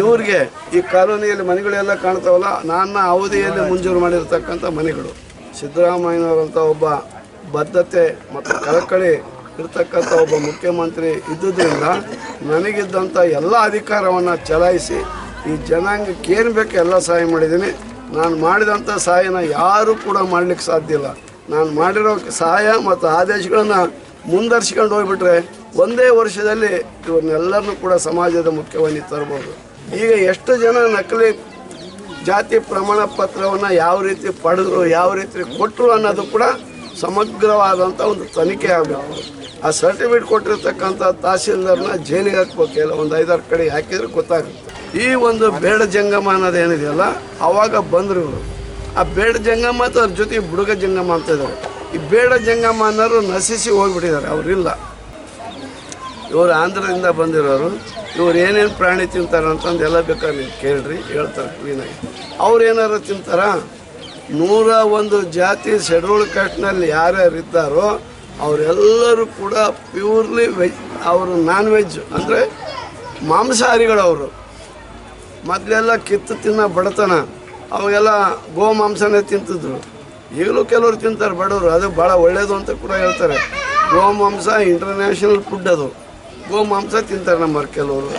ಇವ್ರಿಗೆ ಈ ಕಾಲೋನಿಯಲ್ಲಿ ಮನೆಗಳೆಲ್ಲ ಕಾಣ್ತಾವಲ್ಲ ನನ್ನ ಅವಧಿಯಲ್ಲಿ ಮಂಜೂರು ಮಾಡಿರ್ತಕ್ಕಂಥ ಮನೆಗಳು. ಸಿದ್ದರಾಮಯ್ಯನವರಂಥ ಒಬ್ಬ ಬದ್ಧತೆ ಮತ್ತು ಕಳಕಳಿ ಇರ್ತಕ್ಕಂಥ ಒಬ್ಬ ಮುಖ್ಯಮಂತ್ರಿ ಇದ್ದುದರಿಂದ ನನಗಿದ್ದಂಥ ಎಲ್ಲ ಅಧಿಕಾರವನ್ನು ಚಲಾಯಿಸಿ ಈ ಜನಾಂಗಕ್ಕೆ ಏನು ಬೇಕು ಎಲ್ಲ ಸಹಾಯ ಮಾಡಿದ್ದೀನಿ. ನಾನು ಮಾಡಿದಂಥ ಸಹಾಯನ ಯಾರೂ ಕೂಡ ಮಾಡಲಿಕ್ಕೆ ಸಾಧ್ಯ ಇಲ್ಲ. ನಾನು ಮಾಡಿರೋ ಸಹಾಯ ಮತ್ತು ಆದೇಶಗಳನ್ನು ಮುಂದರ್ಸ್ಕೊಂಡು ಹೋಗ್ಬಿಟ್ರೆ ಒಂದೇ ವರ್ಷದಲ್ಲಿ ಇವ್ರನ್ನೆಲ್ಲರನ್ನೂ ಕೂಡ ಸಮಾಜದ ಮುಖ್ಯವಾಗಿ ತರ್ಬೋದು. ಈಗ ಎಷ್ಟು ಜನ ನಕಲಿ ಜಾತಿ ಪ್ರಮಾಣ ಪತ್ರವನ್ನು ಯಾವ ರೀತಿ ಪಡೆದ್ರು, ಯಾವ ರೀತಿ ಕೊಟ್ಟರು ಅನ್ನೋದು ಕೂಡ ಸಮಗ್ರವಾದಂಥ ಒಂದು ತನಿಖೆ ಆಗಬೇಕು. ಆ ಸರ್ಟಿಫಿಕೇಟ್ ಕೊಟ್ಟಿರ್ತಕ್ಕಂಥ ತಹಸೀಲ್ದಾರ್ನ ಜೈಲಿಗೆ ಹಾಕ್ಬೇಕು ಇಲ್ಲ ಒಂದು ಐದಾರು ಕಡೆ ಹಾಕಿದ್ರೆ ಗೊತ್ತಾಗುತ್ತೆ. ಈ ಒಂದು ಬೇಡ ಜಂಗಮ ಅನ್ನೋದು ಏನಿದೆಯಲ್ಲ, ಅವಾಗ ಬಂದರು ಇವರು. ಆ ಬೇಡ ಜಂಗಮ ಅವ್ರ ಜೊತೆ ಬುಡುಗ ಜಂಗಮ ಅಂತ ಇದ್ದಾರೆ ಈ ಬೇಡ ಜಂಗಮ ಅನ್ನೋರು ನಶಿಸಿ ಹೋಗ್ಬಿಟ್ಟಿದ್ದಾರೆ, ಅವರಿಲ್ಲ. ಇವರು ಆಂಧ್ರದಿಂದ ಬಂದಿರೋರು, ಇವ್ರು ಏನೇನು ಪ್ರಾಣಿ ತಿಂತಾರೆ ಅಂತಂದು ಎಲ್ಲ ಬೇಕಾದ್ರೆ ನೀವು ಕೇಳ್ರಿ, ಹೇಳ್ತಾರೆ ಕ್ಲೀನಾಗಿ ಅವ್ರು ಏನಾರು ತಿಂತಾರ? ನೂರ ಒಂದು ಜಾತಿ ಶೆಡ್ಯೂಲ್ ಕಾಸ್ಟ್ನಲ್ಲಿ ಯಾರ್ಯಾರು ಇದ್ದಾರೋ, ಅವರೆಲ್ಲರೂ ಕೂಡ ಪ್ಯೂರ್ಲಿ ವೆಜ್, ಅವರು ನಾನ್ ವೆಜ್ ಅಂದರೆ ಮಾಂಸಾಹಾರಿಗಳು ಅವರು ಮೊದಲೆಲ್ಲ ಕಿತ್ತು ತಿನ್ನೋ ಬಡತನ, ಅವಾಗೆಲ್ಲ ಗೋ ಮಾಂಸನೇ ತಿಂತಿದ್ರು. ಈಗಲೂ ಕೆಲವರು ತಿಂತಾರೆ ಬಡವರು, ಅದು ಭಾಳ ಒಳ್ಳೆಯದು ಅಂತ ಕೂಡ ಹೇಳ್ತಾರೆ. ಗೋ ಮಾಂಸ ಇಂಟರ್ನ್ಯಾಷನಲ್ ಫುಡ್ ಅದು. ಗೋ ಮಾಂಸ ತಿಂತಾರೆ ನಮ್ಮ ಕೆಲವರು.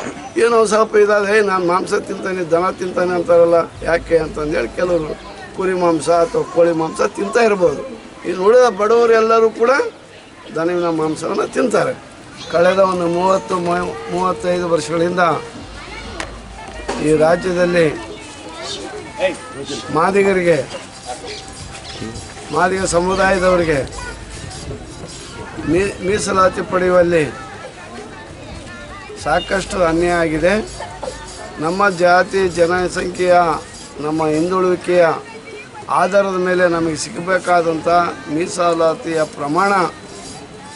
ಏನೋ ಸ್ವಲ್ಪ ಇದಾದೆ ನಾನು ಮಾಂಸ ತಿಂತಾನೆ, ದನ ತಿಂತಾನೆ ಅಂತಾರಲ್ಲ, ಯಾಕೆ ಅಂತಂದೇಳಿ ಕೆಲವರು ಕುರಿ ಮಾಂಸ ಅಥವಾ ಕೋಳಿ ಮಾಂಸ ತಿಂತಾ ಇರ್ಬೋದು. ಇನ್ನು ಉಳಿದ ಬಡವರು ಎಲ್ಲರೂ ಕೂಡ ದನವಿನ ಮಾಂಸವನ್ನು ತಿಂತಾರೆ. ಕಳೆದ ಒಂದು ಮೂವತ್ತು ಮೂವತ್ತೈದು ವರ್ಷಗಳಿಂದ ಈ ರಾಜ್ಯದಲ್ಲಿ ಮಾದಿಗರಿಗೆ, ಮಾದಿಗ ಸಮುದಾಯದವರಿಗೆ ಮೀಸಲಾತಿ ಪಡೆಯುವಲ್ಲಿ ಸಾಕಷ್ಟು ಅನ್ಯಾಯ ಆಗಿದೆ. ನಮ್ಮ ಜಾತಿ, ಜನಸಂಖ್ಯೆಯ, ನಮ್ಮ ಹಿಂದುಳುವಿಕೆಯ ಆಧಾರದ ಮೇಲೆ ನಮಗೆ ಸಿಗಬೇಕಾದಂಥ ಮೀಸಲಾತಿಯ ಪ್ರಮಾಣ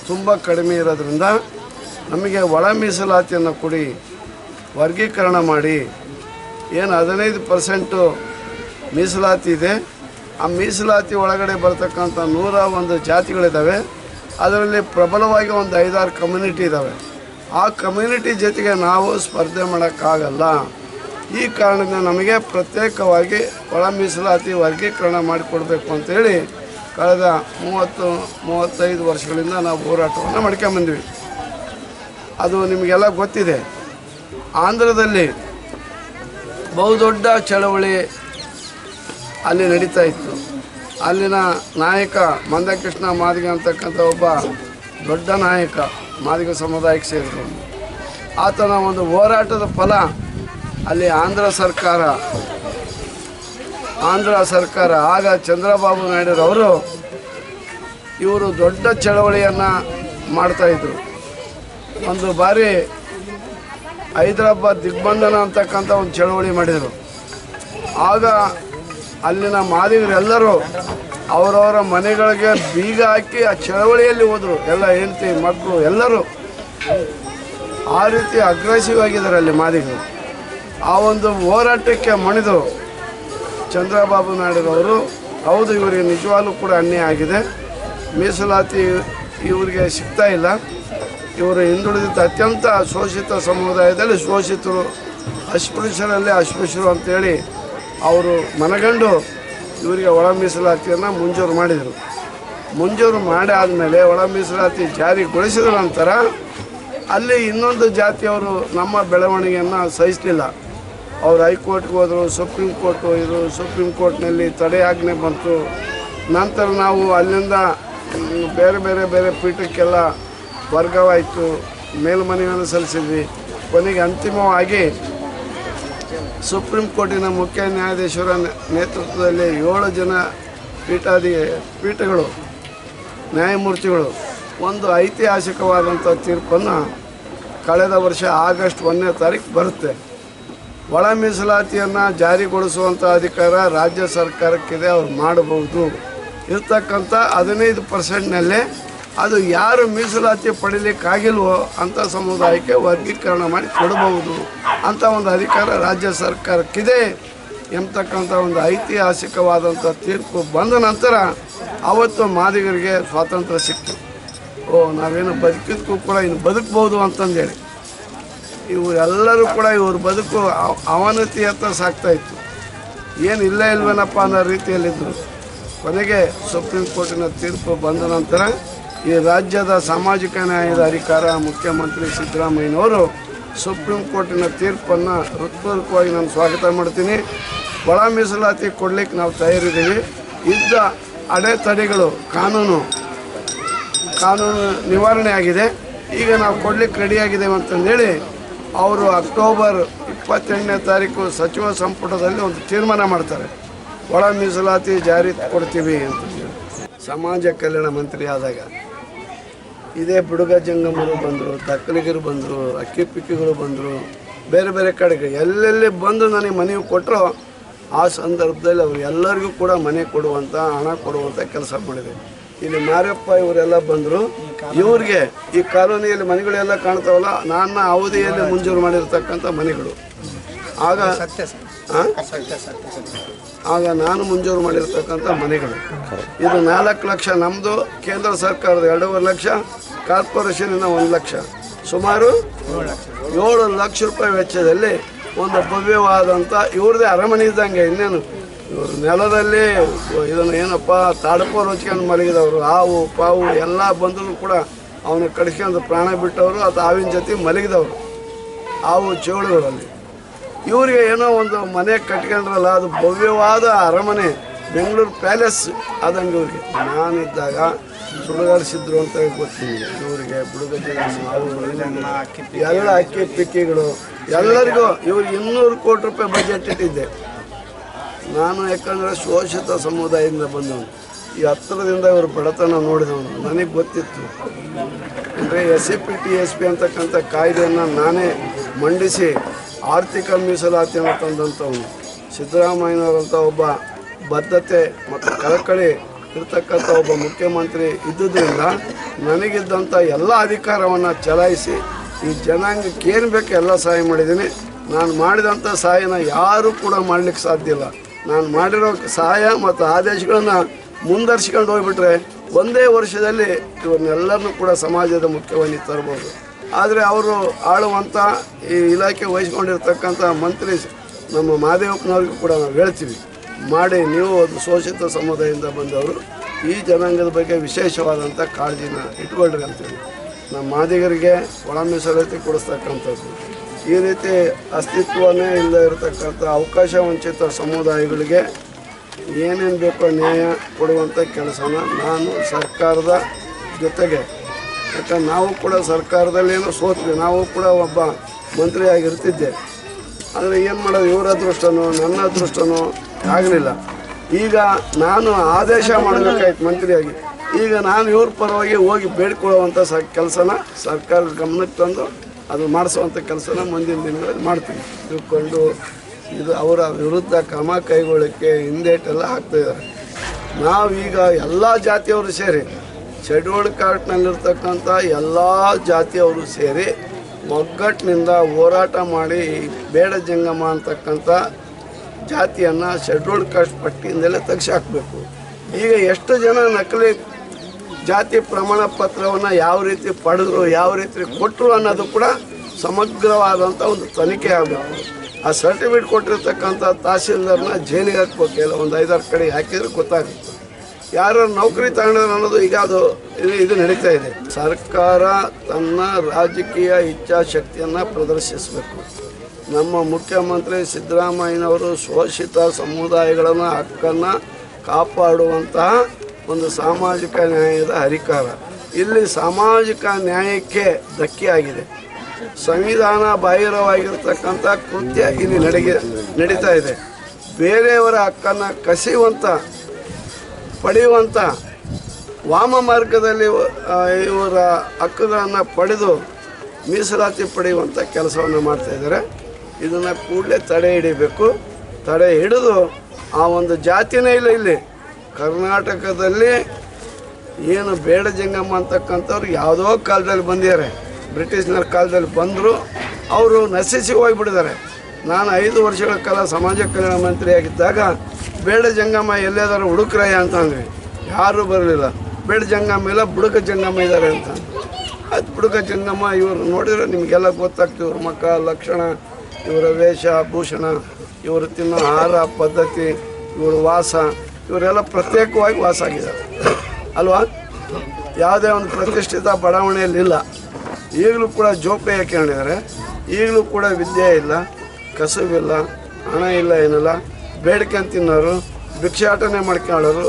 ತುಂಬ ಕಡಿಮೆ ಇರೋದ್ರಿಂದ ನಮಗೆ ಒಳ ಮೀಸಲಾತಿಯನ್ನು ಕೊಡಿ, ವರ್ಗೀಕರಣ ಮಾಡಿ. ಏನು ಹದಿನೈದು ಪರ್ಸೆಂಟು ಮೀಸಲಾತಿ ಇದೆ. ಆ ಮೀಸಲಾತಿ ಒಳಗಡೆ ಬರ್ತಕ್ಕಂಥ ನೂರ ಒಂದು ಜಾತಿಗಳಿದ್ದಾವೆ. ಅದರಲ್ಲಿ ಪ್ರಬಲವಾಗಿ ಒಂದು ಐದಾರು ಕಮ್ಯುನಿಟಿ ಇದ್ದಾವೆ. ಆ ಕಮ್ಯುನಿಟಿ ಜೊತೆಗೆ ನಾವು ಸ್ಪರ್ಧೆ ಮಾಡೋಕ್ಕಾಗಲ್ಲ. ಈ ಕಾರಣದಿಂದ ನಮಗೆ ಪ್ರತ್ಯೇಕವಾಗಿ ಒಳ ಮೀಸಲಾತಿ ವರ್ಗೀಕರಣ ಮಾಡಿಕೊಡ್ಬೇಕು ಅಂತೇಳಿ ಕಳೆದ ಮೂವತ್ತು, ಮೂವತ್ತೈದು ವರ್ಷಗಳಿಂದ ನಾವು ಹೋರಾಟವನ್ನು ಮಾಡ್ಕೊಂಬಂದ್ವಿ ಅದು ನಿಮಗೆಲ್ಲ ಗೊತ್ತಿದೆ. ಆಂಧ್ರದಲ್ಲಿ ಬಹುದೊಡ್ಡ ಚಳವಳಿ ಅಲ್ಲಿ ನಡೀತಾ ಇತ್ತು. ಅಲ್ಲಿನ ನಾಯಕ ಮಂದಕೃಷ್ಣ ಮಾದಿಗೆ ಅಂತಕ್ಕಂಥ ಒಬ್ಬ ದೊಡ್ಡ ನಾಯಕ ಮಾದಿಗ ಸಮುದಾಯಕ್ಕೆ ಸೇರಿದ್ರು ಆತನ ಒಂದು ಹೋರಾಟದ ಫಲ ಅಲ್ಲಿ ಆಂಧ್ರ ಸರ್ಕಾರ ಆಂಧ್ರ ಸರ್ಕಾರ, ಆಗ ಚಂದ್ರಬಾಬು ನಾಯ್ಡುರವರು ಇವರು ದೊಡ್ಡ ಚಳವಳಿಯನ್ನು ಮಾಡ್ತಾಯಿದ್ರು ಒಂದು ಬಾರಿ ಹೈದರಾಬಾದ್ ದಿಗ್ಬಂಧನ ಅಂತಕ್ಕಂಥ ಒಂದು ಚಳವಳಿ ಮಾಡಿದರು. ಆಗ ಅಲ್ಲಿನ ಮಾದಿಗರೆಲ್ಲರೂ ಅವರವರ ಮನೆಗಳಿಗೆ ಬೀಗ ಹಾಕಿ ಆ ಚಳವಳಿಯಲ್ಲಿ ಹೋದರು. ಎಲ್ಲ ಹೆಂಡತಿ ಮಕ್ಕಳು ಎಲ್ಲರೂ. ಆ ರೀತಿ ಅಗ್ರೆಸಿವ್ ಆಗಿದ್ದಾರೆ ಅಲ್ಲಿ ಮಾದಿಗರು. ಆ ಒಂದು ಹೋರಾಟಕ್ಕೆ ಮಣಿದು ಚಂದ್ರಬಾಬು ನಾಯ್ಡುರವರು ಹೌದು, ಇವರಿಗೆ ನಿಜವಾಗ್ಲೂ ಕೂಡ ಅನ್ಯಾಯ ಆಗಿದೆ. ಮೀಸಲಾತಿ ಇವರಿಗೆ ಸಿಗ್ತಾ ಇಲ್ಲ. ಇವರು ಹಿಂದುಳಿದ ಅತ್ಯಂತ ಶೋಷಿತ ಸಮುದಾಯದಲ್ಲಿ ಶೋಷಿತರು, ಅಸ್ಪೃಶ್ಯರಲ್ಲಿ ಅಸ್ಪೃಶ್ಯರು ಅಂತೇಳಿ ಅವರು ಮನಗಂಡು ಇವರಿಗೆ ಒಳ ಮೀಸಲಾತಿಯನ್ನು ಮುಂಜೂರು ಮಾಡಿದರು. ಮುಂಜೂರು ಮಾಡಿ ಆದಮೇಲೆ ಒಳ ಮೀಸಲಾತಿ ಜಾರಿಗೊಳಿಸಿದ ನಂತರ ಅಲ್ಲಿ ಇನ್ನೊಂದು ಜಾತಿಯವರು ನಮ್ಮ ಬೆಳವಣಿಗೆಯನ್ನು ಸಹಿಸಲಿಲ್ಲ. ಅವರು ಹೈಕೋರ್ಟ್ಗೆ ಹೋದರು, ಸುಪ್ರೀಂ ಕೋರ್ಟ್ ಹೋದರು, ಸುಪ್ರೀಂ ಕೋರ್ಟ್ನಲ್ಲಿ ತಡೆಯಾಜ್ಞೆ ಬಂತು. ನಂತರ ನಾವು ಅಲ್ಲಿಂದ ಬೇರೆ ಬೇರೆ ಬೇರೆ ಪೀಠಕ್ಕೆಲ್ಲ ವರ್ಗವಾಯಿತು. ಮೇಲ್ಮನವಿಯನ್ನು ಸಲ್ಲಿಸಿದ್ವಿ. ಕೊನೆಗೆ ಅಂತಿಮವಾಗಿ ಸುಪ್ರೀಂ ಕೋರ್ಟಿನ ಮುಖ್ಯ ನ್ಯಾಯಾಧೀಶರ ನೇತೃತ್ವದಲ್ಲಿ ಏಳು ಜನ ಪೀಠಾಧಿ ಪೀಠಗಳು, ನ್ಯಾಯಮೂರ್ತಿಗಳು, ಒಂದು ಐತಿಹಾಸಿಕವಾದಂಥ ತೀರ್ಪನ್ನು ಕಳೆದ ವರ್ಷ ಆಗಸ್ಟ್ ಒಂದನೇ ತಾರೀಕು ಬರುತ್ತೆ. ಒಳ ಮೀಸಲಾತಿಯನ್ನು ಜಾರಿಗೊಳಿಸುವಂಥ ಅಧಿಕಾರ ರಾಜ್ಯ ಸರ್ಕಾರಕ್ಕಿದೆ, ಅವ್ರು ಮಾಡಬಹುದು. ಇರ್ತಕ್ಕಂಥ ಹದಿನೈದು ಪರ್ಸೆಂಟ್ನಲ್ಲೇ ಅದು ಯಾರು ಮೀಸಲಾತಿ ಪಡೀಲಿಕ್ಕಾಗಿಲ್ವೋ ಅಂಥ ಸಮುದಾಯಕ್ಕೆ ವರ್ಗೀಕರಣ ಮಾಡಿ ಕೊಡಬಹುದು ಅಂತ ಒಂದು ಅಧಿಕಾರ ರಾಜ್ಯ ಸರ್ಕಾರಕ್ಕಿದೆ ಎಂಬತಕ್ಕಂಥ ಒಂದು ಐತಿಹಾಸಿಕವಾದಂಥ ತೀರ್ಪು ಬಂದ ನಂತರ ಅವತ್ತು ಮಾದಿಗರಿಗೆ ಸ್ವಾತಂತ್ರ್ಯ ಸಿಕ್ತು. ಓ, ನಾವೇನು ಬದುಕಿದ್ಕೂ ಕೂಡ ಇನ್ನು ಬದುಕ್ಬೋದು ಅಂತಂದೇಳಿ. ಇವರೆಲ್ಲರೂ ಕೂಡ ಇವ್ರ ಬದುಕು ಅವನತಿ ಅಂತ ಸಾಕ್ತಾ ಏನು ಇಲ್ಲ ಇಲ್ವೇನಪ್ಪ ಅನ್ನೋ ರೀತಿಯಲ್ಲಿದ್ದರು ಕೊನೆಗೆ ಸುಪ್ರೀಂ ಕೋರ್ಟಿನ ತೀರ್ಪು ಬಂದ ನಂತರ ಈ ರಾಜ್ಯದ ಸಾಮಾಜಿಕ ನ್ಯಾಯದ ಅಧಿಕಾರ ಮುಖ್ಯಮಂತ್ರಿ ಸಿದ್ದರಾಮಯ್ಯನವರು ಸುಪ್ರೀಂ ಕೋರ್ಟಿನ ತೀರ್ಪನ್ನು ಹೃತ್ಪೂರ್ವಕವಾಗಿ ನಾನು ಸ್ವಾಗತ ಮಾಡ್ತೀನಿ. ಒಳ ಮೀಸಲಾತಿ ಕೊಡಲಿಕ್ಕೆ ನಾವು ತಯಾರಿದ್ದೀವಿ. ಇದ್ದ ಅಡೆತಡೆಗಳು ಕಾನೂನು ಕಾನೂನು ನಿವಾರಣೆ ಆಗಿದೆ. ಈಗ ನಾವು ಕೊಡಲಿಕ್ಕೆ ರೆಡಿಯಾಗಿದ್ದೇವೆ ಅಂತಂದೇಳಿ ಅವರು ಅಕ್ಟೋಬರ್ ಇಪ್ಪತ್ತೆಂಟನೇ ತಾರೀಕು ಸಚಿವ ಸಂಪುಟದಲ್ಲಿ ಒಂದು ತೀರ್ಮಾನ ಮಾಡ್ತಾರೆ. ಒಳ ಮೀಸಲಾತಿ ಜಾರಿ ಕೊಡ್ತೀವಿ ಅಂತ ಸಮಾಜ ಕಲ್ಯಾಣ ಮಂತ್ರಿ ಆದಾಗ ಇದೇ ಬುಡುಗ ಜಂಗಮರು ಬಂದರು ತಕ್ಕಲಿಗರು ಬಂದರು ಅಕ್ಕಿ ಪಿಕ್ಕಿಗಳು ಬಂದರು ಬೇರೆ ಬೇರೆ ಕಡೆಗೆ ಎಲ್ಲೆಲ್ಲಿ ಬಂದು ನನಗೆ ಮನೆಗೆ ಕೊಟ್ಟರು ಆ ಸಂದರ್ಭದಲ್ಲಿ ಅವರು ಎಲ್ಲರಿಗೂ ಕೂಡ ಮನೆ ಕೊಡುವಂಥ ಹಣ ಕೊಡುವಂಥ ಕೆಲಸ ಮಾಡಿದೆ ಇಲ್ಲಿ ಮಾರಪ್ಪ ಇವರೆಲ್ಲ ಬಂದರು. ಇವ್ರಿಗೆ ಈ ಕಾಲೋನಿಯಲ್ಲಿ ಮನೆಗಳೆಲ್ಲ ಕಾಣ್ತಾವಲ್ಲ ನನ್ನ ಅವಧಿಯಲ್ಲಿ ಮುಂಜೂರು ಮಾಡಿರ್ತಕ್ಕಂಥ ಮನೆಗಳು. ಆಗ? ಆಗ ನಾನು ಮಂಜೂರು ಮಾಡಿರ್ತಕ್ಕಂಥ ಮನೆಗಳು. ಇದು ನಾಲ್ಕು ಲಕ್ಷ ನಮ್ಮದು ಕೇಂದ್ರ ಸರ್ಕಾರದ ಎರಡೂವರೆ ಲಕ್ಷ ಕಾರ್ಪೊರೇಷನಿನ ಒಂದು ಲಕ್ಷ. ಸುಮಾರು ಏಳು ಲಕ್ಷ ರೂಪಾಯಿ ವೆಚ್ಚದಲ್ಲಿ ಒಂದು ಭವ್ಯವಾದಂಥ ಇವ್ರದ್ದೇ ಅರಮನೆ ಇದ್ದಂಗೆ ಇನ್ನೇನು. ಇವರು ನೆಲದಲ್ಲಿ ಇದನ್ನು ಏನಪ್ಪ ತಾಡಪೋಲ್ ಹೊಚ್ಕೊಂಡು ಮಲಗಿದವರು. ಹಾವು, ಪಾವು ಎಲ್ಲ ಬಂದರೂ ಕೂಡ ಅವನ ಕಡಿಸ್ಕೊಂಡು ಪ್ರಾಣ ಬಿಟ್ಟವರು ಅದು ಹಾವಿನ ಜೊತೆ ಮಲಗಿದವರು. ಹಾವು ಚೇಳುಗಳಲ್ಲಿ. ಇವರಿಗೆ ಏನೋ ಒಂದು ಮನೆ ಕಟ್ಕೊಂಡ್ರಲ್ಲ, ಅದು ಭವ್ಯವಾದ ಅರಮನೆ. ಬೆಂಗಳೂರು ಪ್ಯಾಲೇಸ್ ಆದಂಗೆ ಇವ್ರಿಗೆ. ನಾನಿದ್ದಾಗ ಸುಡುಗಾಡಿಸಿದ್ರು ಅಂತ ಗೊತ್ತಿಲ್ಲ. ಇವರಿಗೆ ಬುಡುಗಜ್ಜೆ ಎಲ್ಲ ಅಕ್ಕಿ ಪಿಕ್ಕಿಗಳು ಎಲ್ಲರಿಗೂ ಇವ್ರಿಗೆ ಇನ್ನೂರು ಕೋಟಿ ರೂಪಾಯಿ ಬಜೆಟ್ ಇಟ್ಟಿದ್ದೆ. ನಾನು ಯಾಕಂದರೆ ಶೋಷಿತ ಸಮುದಾಯದಿಂದ ಬಂದವನು. ಈ ಹತ್ತಿರದಿಂದ ಇವರು ಬಡತನ ನೋಡಿದವನು. ನನಗೆ ಗೊತ್ತಿತ್ತು. ಅಂದರೆ S C P T S P ಅಂತಕ್ಕಂಥ ಕಾಯ್ದೆಯನ್ನು ನಾನೇ ಮಂಡಿಸಿ ಆರ್ಥಿಕ ಮೀಸಲಾತಿಯನ್ನು ತಂದಂಥವನು. ಸಿದ್ದರಾಮಯ್ಯನವರಂಥ ಒಬ್ಬ ಬದ್ಧತೆ ಮತ್ತು ಕಳಕಳಿ ಇರ್ತಕ್ಕಂಥ ಒಬ್ಬ ಮುಖ್ಯಮಂತ್ರಿ ಇದ್ದುದರಿಂದ ನನಗಿದ್ದಂಥ ಎಲ್ಲ ಅಧಿಕಾರವನ್ನು ಚಲಾಯಿಸಿ ಈ ಜನಾಂಗಕ್ಕೆ ಏನು ಬೇಕು ಎಲ್ಲ ಸಹಾಯ ಮಾಡಿದ್ದೀನಿ. ನಾನು ಮಾಡಿದಂಥ ಸಹಾಯನ ಯಾರೂ ಕೂಡ ಮಾಡಲಿಕ್ಕೆ ಸಾಧ್ಯ ಇಲ್ಲ. ನಾನು ಮಾಡಿರೋ ಸಹಾಯ ಮತ್ತು ಆದೇಶಗಳನ್ನು ಮುಂದರ್ಸ್ಕೊಂಡು ಹೋಗ್ಬಿಟ್ರೆ ಒಂದೇ ವರ್ಷದಲ್ಲಿ ಇವ್ರನ್ನೆಲ್ಲರನ್ನೂ ಕೂಡ ಸಮಾಜದ ಮುಖ್ಯವಾಗಿ ತರ್ಬೋದು. ಆದರೆ ಅವರು ಆಳುವಂಥ ಈ ಇಲಾಖೆ ವಹಿಸ್ಕೊಂಡಿರ್ತಕ್ಕಂಥ ಮಂತ್ರಿ ನಮ್ಮ ಮಹಾದೇವಪ್ಪನವ್ರಿಗೂ ಕೂಡ ನಾವು ಹೇಳ್ತೀವಿ. ಮಾಡಿ ನೀವು ಒಂದು ಶೋಷಿತ ಸಮುದಾಯದಿಂದ ಬಂದವರು, ಈ ಜನಾಂಗದ ಬಗ್ಗೆ ವಿಶೇಷವಾದಂಥ ಕಾಳಜಿನ ಇಟ್ಕೊಳ್ರಿ ಅಂತೇಳಿ. ನಮ್ಮ ಮಾದಿಗರಿಗೆ ಒಳ ಮೀಸಲಾತಿ ಕೊಡಿಸ್ತಕ್ಕಂಥದ್ದು. ಈ ರೀತಿ ಅಸ್ತಿತ್ವನೇ ಇಲ್ಲದೆ ಇರತಕ್ಕಂಥ ಅವಕಾಶ ವಂಚಿತ ಸಮುದಾಯಗಳಿಗೆ ಏನೇನು ಬೇಕೋ ನ್ಯಾಯ ಕೊಡುವಂಥ ಕೆಲಸನ ನಾನು ಸರ್ಕಾರದ ಜೊತೆಗೆ. ಯಾಕಂದ್ರೆ ನಾವು ಕೂಡ ಸರ್ಕಾರದಲ್ಲೇನು ಸೋತ್ವಿ, ನಾವು ಕೂಡ ಒಬ್ಬ ಮಂತ್ರಿಯಾಗಿರ್ತಿದ್ದೆ. ಆದರೆ ಏನು ಮಾಡೋದು, ಇವರ ಅದೃಷ್ಟನೋ, ನನ್ನ ಅದೃಷ್ಟನೋ ಆಗಲಿಲ್ಲ. ಈಗ ನಾನು ಆದೇಶ ಮಾಡಬೇಕಾಯ್ತು ಮಂತ್ರಿಯಾಗಿ. ಈಗ ನಾನು ಇವ್ರ ಪರವಾಗಿ ಹೋಗಿ ಬೇಡ್ಕೊಳ್ಳುವಂಥ ಸ ಕೆಲಸನ ಸರ್ಕಾರದ ಗಮನಕ್ಕೆ ತಂದು ಅದು ಮಾಡಿಸುವಂಥ ಕೆಲಸನ ಮುಂದಿನ ದಿನಗಳಲ್ಲಿ ಮಾಡ್ತೀನಿ. ತಿಳ್ಕೊಂಡು ಇದು ಅವರ ವಿರುದ್ಧ ಕ್ರಮ ಕೈಗೊಳ್ಳೋಕ್ಕೆ ಹಿಂದೇಟೆಲ್ಲ ಹಾಕ್ತಾಯಿದ್ದಾರೆ ನಾವೀಗ ಎಲ್ಲ ಜಾತಿಯವರು ಸೇರಿ ಶೆಡ್ಯೂಲ್ಡ್ ಕಾರ್ಟ್ನಲ್ಲಿರ್ತಕ್ಕಂಥ ಎಲ್ಲ ಜಾತಿಯವರು ಸೇರಿ, ಒಗ್ಗಟ್ಟಿನಿಂದ ಹೋರಾಟ ಮಾಡಿ, ಬೇಡ ಜಂಗಮ ಅಂತಕ್ಕಂಥ ಜಾತಿಯನ್ನು ಶೆಡ್ಯೂಲ್ಡ್ ಕಾಸ್ಟ್ ಪಟ್ಟಿಯಿಂದಲೇ ತೆಗೆಸಿ ಹಾಕಬೇಕು. ಈಗ ಎಷ್ಟು ಜನ ನಕಲಿ ಜಾತಿ ಪ್ರಮಾಣ ಪತ್ರವನ್ನು ಯಾವ ರೀತಿ ಪಡೆದ್ರು, ಯಾವ ರೀತಿ ಕೊಟ್ಟರು ಅನ್ನೋದು ಕೂಡ ಸಮಗ್ರವಾದಂಥ ಒಂದು ತನಿಖೆ ಆಗಬೇಕು. ಆ ಸರ್ಟಿಫಿಕೇಟ್ ಕೊಟ್ಟಿರ್ತಕ್ಕಂಥ ತಹಸೀಲ್ದಾರ್ನ ಜೈಲಿಗೆ ಹಾಕ್ಬೇಕು. ಎಲ್ಲ ಒಂದು ಐದಾರು ಕಡೆ ಹಾಕಿದ್ರೆ ಗೊತ್ತಾಗುತ್ತೆ. ಯಾರು ನೌಕರಿ ತಗೊಂಡ್ರೆ ಅನ್ನೋದು ಈಗ ಅದು ಇದು- ಇದು ನಡೀತಾ ಇದೆ. ಸರ್ಕಾರ ತನ್ನ ರಾಜಕೀಯ ಇಚ್ಛಾಶಕ್ತಿಯನ್ನು ಪ್ರದರ್ಶಿಸಬೇಕು. ನಮ್ಮ ಮುಖ್ಯಮಂತ್ರಿ ಸಿದ್ದರಾಮಯ್ಯನವರು ಶೋಷಿತ ಸಮುದಾಯಗಳನ್ನು, ಹಕ್ಕನ್ನು ಕಾಪಾಡುವಂತಹ ಒಂದು ಸಾಮಾಜಿಕ ನ್ಯಾಯದ ಹರಿಕಾರ. ಇಲ್ಲಿ ಸಾಮಾಜಿಕ ನ್ಯಾಯಕ್ಕೆ ಧಕ್ಕೆಯಾಗಿದೆ ಸಂವಿಧಾನ ಬಾಹಿರವಾಗಿರ್ತಕ್ಕಂಥ ಕೃತ್ಯ ಇಲ್ಲಿ ನಡೆಗೆ, ನಡೀತಾ ಇದೆ. ಬೇರೆಯವರ ಹಕ್ಕನ್ನು ಕಸಿಯುವಂಥ ಪಡೆಯುವಂಥ ವಾಮ ಮಾರ್ಗದಲ್ಲಿ ಇವರ ಹಕ್ಕುಗಳನ್ನು ಪಡೆದು ಮೀಸಲಾತಿ ಪಡೆಯುವಂಥ ಕೆಲಸವನ್ನು ಮಾಡ್ತಾ ಇದ್ದಾರೆ. ಇದನ್ನು ಕೂಡಲೇ ತಡೆ ಹಿಡಿಬೇಕು. ತಡೆ ಹಿಡಿದು ಆ ಒಂದು ಜಾತಿನೇ ಇಲ್ಲ ಇಲ್ಲಿ. ಕರ್ನಾಟಕದಲ್ಲಿ ಏನು ಬೇಡ ಜಂಗಮ್ಮ ಅಂತಕ್ಕಂಥವ್ರು ಯಾವುದೋ ಕಾಲದಲ್ಲಿ ಬಂದಿದ್ದಾರೆ. ಬ್ರಿಟಿಷ್ನರ ಕಾಲದಲ್ಲಿ ಬಂದರು, ಅವರು ನಶಿಸಿ ಹೋಗಿಬಿಟ್ಟಿದ್ದಾರೆ. ನಾನು ಐದು ವರ್ಷಗಳ ಕಾಲ ಸಮಾಜ ಕಲ್ಯಾಣ ಮಂತ್ರಿಯಾಗಿದ್ದಾಗ ಬೇಡ ಜಂಗಮ್ಮ ಎಲ್ಲೇದಾರು ಹುಡುಕ್ರಯ್ಯ ಅಂತ ಅಂದ್ವಿ. ಯಾರೂ ಬರಲಿಲ್ಲ. ಬೇಡ ಜಂಗಮ್ಮ ಇಲ್ಲ ಬುಡಕ ಜಂಗಮ್ಮ ಇದ್ದಾರೆ ಅಂತ ಅದು ಬುಡುಕ ಜಂಗಮ್ಮ ಇವರು ನೋಡಿದ್ರೆ ನಿಮಗೆಲ್ಲ ಗೊತ್ತಾಗ್ತಿವ್ರ ಮಕ್ಕ, ಲಕ್ಷಣ ಇವರ ವೇಷ, ಭೂಷಣ, ಇವರು ತಿನ್ನೋ ಆಹಾರ, ಪದ್ಧತಿ, ಇವರ ವಾಸ, ಇವರೆಲ್ಲ ಪ್ರತ್ಯೇಕವಾಗಿ ವಾಸ ಆಗಿದ್ದಾರೆ. ಅಲ್ವಾ? ಯಾವುದೇ ಒಂದು ಪ್ರತಿಷ್ಠಿತ ಬಡಾವಣೆಯಲ್ಲಿ ಇಲ್ಲ. ಈಗಲೂ ಕೂಡ ಜೋಪೆ ಹಾಕೊಂಡಿದ್ದಾರೆ ಈಗಲೂ ಕೂಡ ವಿದ್ಯೆ ಇಲ್ಲ ಕಸುಬಿಲ್ಲ ಹಣ ಇಲ್ಲ ಏನಿಲ್ಲ. ಬೇಡ್ಕೊಂಡು ತಿನ್ನೋರು, ಭಿಕ್ಷಾಟನೆ ಮಾಡ್ಕೊಳ್ಳೋರು,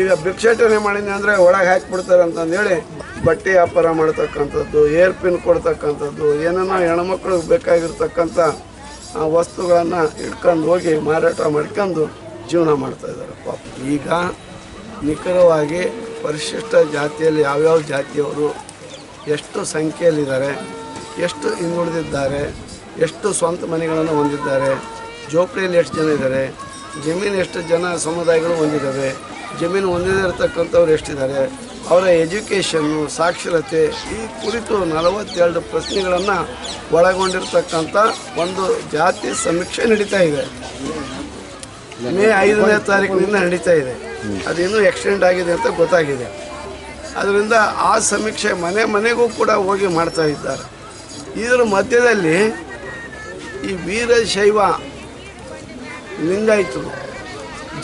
ಈಗ ಭಿಕ್ಷಾಟನೆ ಮಾಡಿದ್ನಿ ಅಂದರೆ ಒಳಗೆ ಹಾಕಿಬಿಡ್ತಾರೆ ಅಂತಂದೇಳಿ ಬಟ್ಟೆ ವ್ಯಾಪಾರ ಮಾಡ್ತಕ್ಕಂಥದ್ದು, ಏರ್ಪಿನ್ ಕೊಡ್ತಕ್ಕಂಥದ್ದು ಏನೇನೋ ಹೆಣ್ಮಕ್ಳಿಗೆ ಬೇಕಾಗಿರ್ತಕ್ಕಂಥ ಆ ವಸ್ತುಗಳನ್ನು ಇಟ್ಕೊಂಡು ಹೋಗಿ ಮಾರಾಟ ಮಾಡ್ಕೊಂಡು ಜೀವನ ಮಾಡ್ತಾ ಇದ್ದಾರೆ. ಪಾಪ. ಈಗ ನಿಖರವಾಗಿ ಪರಿಶಿಷ್ಟ ಜಾತಿಯಲ್ಲಿ ಯಾವ್ಯಾವ ಜಾತಿಯವರು ಎಷ್ಟು ಸಂಖ್ಯೆಯಲ್ಲಿದ್ದಾರೆ, ಎಷ್ಟು ಹಿಂದುಳಿದಿದ್ದಾರೆ, ಎಷ್ಟು ಸ್ವಂತ ಮನೆಗಳನ್ನು ಹೊಂದಿದ್ದಾರೆ ಜೋಪಡಿಯಲ್ಲಿ ಎಷ್ಟು ಜನ ಇದ್ದಾರೆ, ಜಮೀನು ಎಷ್ಟು ಜನ ಸಮುದಾಯಗಳು ಹೊಂದಿದ್ದಾವೆ, ಜಮೀನು ಹೊಂದಿದಿರ್ತಕ್ಕಂಥವ್ರು ಎಷ್ಟಿದ್ದಾರೆ ಅವರ ಎಜುಕೇಷನ್ನು, ಸಾಕ್ಷರತೆ ಈ ಕುರಿತು ನಲವತ್ತೆರಡು ಪ್ರಶ್ನೆಗಳನ್ನು ಒಳಗೊಂಡಿರ್ತಕ್ಕಂಥ ಒಂದು ಜಾತಿ ಸಮೀಕ್ಷೆ ನಡೀತಾ ಇದೆ. ಮೇ ಐದನೇ ತಾರೀಕಿನಿಂದ ನಡೀತಾ ಇದೆ. ಅದೇನು ಎಕ್ಸ್ಟೆಂಡ್ ಆಗಿದೆ ಅಂತ ಗೊತ್ತಾಗಿದೆ. ಅದರಿಂದ ಆ ಸಮೀಕ್ಷೆ ಮನೆ ಮನೆಗೂ ಕೂಡ ಹೋಗಿ ಮಾಡ್ತಾ ಇದ್ದಾರೆ. ಇದರ ಮಧ್ಯದಲ್ಲಿ ಈ ವೀರಶೈವ ಲಿಂಗಾಯಿತು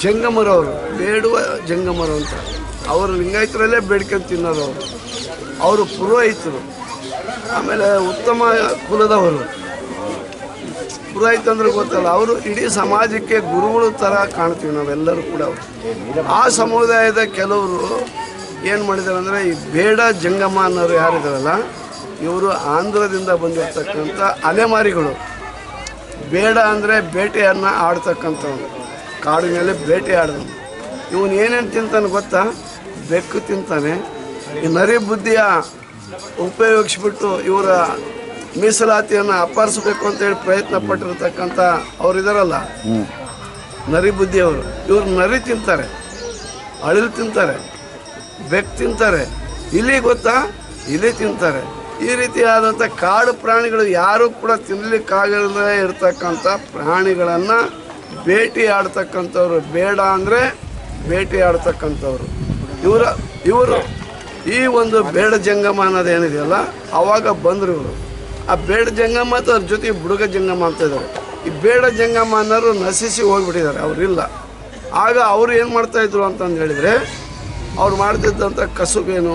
ಜಂಗಮರವರು ಬೇಡುವ ಜಂಗಮರು ಅಂತ. ಅವರು ಲಿಂಗಾಯತರಲ್ಲೇ ಬೇಡ್ಕೊಂಡು ತಿನ್ನೋರು ಅವರು. ಅವರು ಪುರೋಹಿತರು. ಆಮೇಲೆ ಉತ್ತಮ ಕುಲದವರು. ಪುರೋಹಿತ ಅಂದ್ರೆ ಗೊತ್ತಲ್ಲ, ಅವರು ಇಡೀ ಸಮಾಜಕ್ಕೆ ಗುರುಗಳು ಥರ ಕಾಣ್ತೀವಿ ನಾವೆಲ್ಲರೂ ಕೂಡ ಆ ಸಮುದಾಯದ ಕೆಲವರು ಏನು ಮಾಡಿದ್ದಾರೆ ಅಂದರೆ, ಈ ಬೇಡ ಜಂಗಮ ಅನ್ನೋರು ಯಾರಿದಾರಲ್ಲ, ಇವರು ಆಂಧ್ರದಿಂದ ಬಂದಿರತಕ್ಕಂಥ ಅಲೆಮಾರಿಗಳು. ಬೇಡ ಅಂದರೆ ಬೇಟೆಯನ್ನು ಆಡ್ತಕ್ಕಂಥವ್ರು. ಕಾಡಿನಲ್ಲಿ ಬೇಟೆ ಆಡಿದ್ರು ಇವನು ಏನೇನು ತಿಂತಾನೆ ಗೊತ್ತಾ? ಬೆಕ್ಕು ತಿಂತಾನೆ ಈ ನರಿ ಬುದ್ಧಿಯ ಉಪಯೋಗಿಸ್ಬಿಟ್ಟು ಇವರ ಮೀಸಲಾತಿಯನ್ನು ಅಂತ ಅಂತೇಳಿ ಪ್ರಯತ್ನ ಪಟ್ಟಿರ್ತಕ್ಕಂಥ ಅವ್ರು ಇದಾರಲ್ಲ ನರಿ ಬುದ್ಧಿಯವರು. ಇವರು ನರಿ ತಿಂತಾರೆ. ಅಳಿಲು ತಿಂತಾರೆ. ಬೆಕ್ಕು ತಿಂತಾರೆ. ಇಲಿ ಗೊತ್ತಾ? ಇಲಿ ತಿಂತಾರೆ. ಈ ರೀತಿಯಾದಂಥ ಕಾಡು ಪ್ರಾಣಿಗಳು ಯಾರೂ ಕೂಡ ತಿನ್ನಲಿಕ್ಕಾಗದೇ ಇರತಕ್ಕಂಥ ಪ್ರಾಣಿಗಳನ್ನು ಭೇಟಿ ಆಡ್ತಕ್ಕಂಥವ್ರು ಬೇಡ ಅಂದರೆ ಭೇಟಿ ಆಡ್ತಕ್ಕಂಥವ್ರು ಇವರ, ಇವರು ಈ ಒಂದು ಬೇಡ ಜಂಗಮ ಅನ್ನೋದು ಏನಿದೆಯಲ್ಲ, ಅವಾಗ ಬಂದರು ಇವರು. ಆ ಬೇಡ ಜಂಗಮ ಮತ್ತು ಅದ್ರ ಜೊತೆ ಬುಡುಗ ಜಂಗಮ ಅಂತ ಇದ್ದಾರೆ ಈ ಬೇಡ ಜಂಗಮ ಅನ್ನೋರು ನಶಿಸಿ ಹೋಗ್ಬಿಟ್ಟಿದ್ದಾರೆ ಅವರಿಲ್ಲ ಆಗ ಅವರು ಏನು ಮಾಡ್ತಾಯಿದ್ರು ಅಂತಂದು ಹೇಳಿದರೆ, ಅವ್ರು ಮಾಡ್ತಿದ್ದಂಥ ಕಸುಬೇನು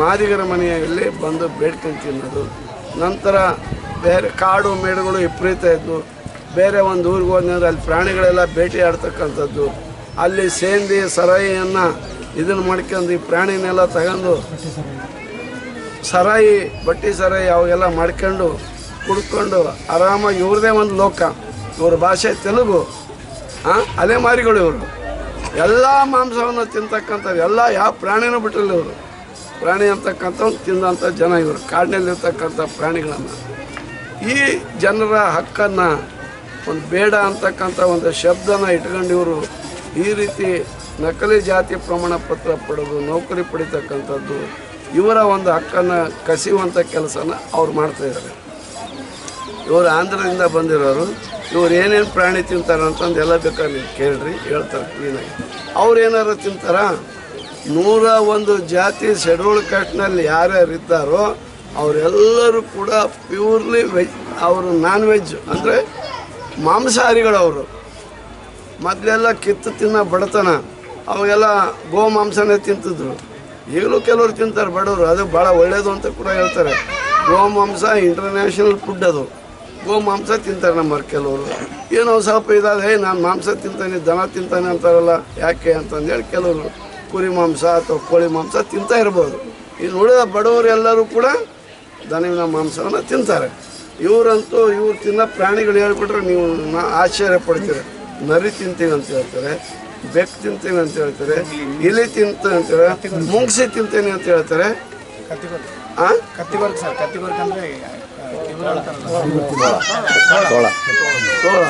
ಮಾದಿಗರ ಮನೆಯಲ್ಲಿ ಬಂದು ಬೇಡ್ಕೊಂಡು ತಿನ್ನೋದು. ನಂತರ ಬೇರೆ ಕಾಡು ಮೇಡುಗಳು ವಿಪರೀತ ಇದ್ದು ಬೇರೆ ಒಂದು ಊರಿಗೆ ಹೋದ್ನಂದ್ರೆ ಅಲ್ಲಿ ಪ್ರಾಣಿಗಳೆಲ್ಲ ಭೇಟಿ ಆಡ್ತಕ್ಕಂಥದ್ದು ಅಲ್ಲಿ ಸೇಂದಿ ಸರಾಯಿಯನ್ನು ಇದನ್ನು ಮಾಡ್ಕೊಂಡು ಈ ಪ್ರಾಣಿನೆಲ್ಲ ತಗೊಂಡು ಸರಾಯಿ, ಬಟ್ಟಿ ಸರಾಯಿ ಅವಾಗೆಲ್ಲ ಮಾಡ್ಕೊಂಡು ಕುಡ್ಕೊಂಡು ಆರಾಮಾಗಿ ಇವ್ರದೇ ಒಂದು ಲೋಕ. ಇವ್ರ ಭಾಷೆ ತೆಲುಗು ಹಾಂ ಅಲೆಮಾರಿಗಳು ಇವರು. ಎಲ್ಲ ಮಾಂಸವನ್ನು ತಿಂತಕ್ಕಂಥವ್ರು, ಎಲ್ಲ ಯಾವ ಪ್ರಾಣಿನೂ ಬಿಟ್ಟಿಲ್ಲ ಇವರು. ಪ್ರಾಣಿ ಅಂತಕ್ಕಂಥವ್ರು ತಿಂದಂಥ ಜನ ಇವರು. ಕಾಡಿನಲ್ಲಿರ್ತಕ್ಕಂಥ ಪ್ರಾಣಿಗಳನ್ನು. ಈ ಜನರ ಹಕ್ಕನ್ನು ಒಂದು ಬೇಡ ಅಂತಕ್ಕಂಥ ಒಂದು ಶಬ್ದನ ಇಟ್ಕೊಂಡು ಇವರು ಈ ರೀತಿ ನಕಲಿ ಜಾತಿ ಪ್ರಮಾಣ ಪತ್ರ ಪಡೆದು ನೌಕರಿ ಪಡಿತಕ್ಕಂಥದ್ದು ಇವರ ಒಂದು ಹಕ್ಕನ್ನು ಕಸಿಯುವಂಥ ಕೆಲಸನ ಅವ್ರು ಮಾಡ್ತಾಯಿದ್ದಾರೆ ಇವರು ಆಂಧ್ರದಿಂದ ಬಂದಿರೋರು, ಇವ್ರು ಏನೇನು ಪ್ರಾಣಿ ತಿಂತಾರೆ ಅಂತಂದು ಎಲ್ಲ ಬೇಕಾದ್ರೆ ನೀವು ಕೇಳ್ರಿ, ಹೇಳ್ತಾರೆ ಕ್ಲೀನಾಗಿ ಅವ್ರು ಏನಾರು ತಿಂತಾರ? ನೂರ ಒಂದು ಜಾತಿ ಶೆಡ್ಯೂಲ್ ಕಾಸ್ಟ್ನಲ್ಲಿ ಯಾರ್ಯಾರು ಇದ್ದಾರೋ ಅವರೆಲ್ಲರೂ ಕೂಡ ಪ್ಯೂರ್ಲಿ ವೆಜ್ ಅವರು ನಾನ್ ವೆಜ್ ಅಂದರೆ ಮಾಂಸಾಹಾರಿಗಳವರು. ಮೊದಲೆಲ್ಲ ಕಿತ್ತು ತಿನ್ನೋ ಬಡತನ. ಅವಾಗೆಲ್ಲ ಗೋ ಮಾಂಸನೇ ತಿಂತಿದ್ರು. ಈಗಲೂ ಕೆಲವರು ತಿಂತಾರೆ ಬಡವರು, ಅದು ಭಾಳ ಒಳ್ಳೆಯದು ಅಂತ ಕೂಡ ಹೇಳ್ತಾರೆ. ಗೋ ಮಾಂಸ ಇಂಟರ್ನ್ಯಾಷನಲ್ ಫುಡ್ ಅದು. ಗೋ ಮಾಂಸ ತಿಂತಾರೆ ನಮ್ಮವ್ರು ಕೆಲವರು. ಏನೋ ಸ್ವಲ್ಪ ಇದಾದ್ರೆ, ಏ, ನಾನು ಮಾಂಸ ತಿಂತಾನೆ, ದನ ತಿಂತಾನೆ ಅಂತಾರಲ್ಲ, ಯಾಕೆ ಅಂತಂದೇಳಿ ಕೆಲವರು ಕುರಿ ಮಾಂಸ ಅಥವಾ ಕೋಳಿ ಮಾಂಸ ತಿಂತಾ ಇರ್ಬೋದು. ಇನ್ನು ಉಳಿದ ಬಡವರು ಎಲ್ಲರೂ ಕೂಡ ದನವಿನ ಮಾಂಸವನ್ನು ತಿಂತಾರೆ. ಇವರಂತೂ ಇವ್ರು ತಿನ್ನೋ ಪ್ರಾಣಿಗಳು ಹೇಳ್ಬಿಟ್ರೆ ನೀವು ಆಶ್ಚರ್ಯ ಪಡ್ತೀರ. ನರಿ ತಿಂತೀವಿ ಅಂತ ಹೇಳ್ತಾರೆ. ಬೆಕ್ಕು ತಿಂತೇನೆ ಅಂತ ಹೇಳ್ತಾರೆ ಇಲಿ ತಿಂತ ಅಂತಾರೆ ಮುಂಗ್ಸಿ ತಿಂತೇನೆ ಅಂತ ಹೇಳ್ತಾರೆ. ಆ? ಕತ್ತಿಗೊರ್ಕ್ ಸರ್ ಕತ್ತಿಗೊರ್ಕ್ ಅಂದ್ರೆ ತೋಳ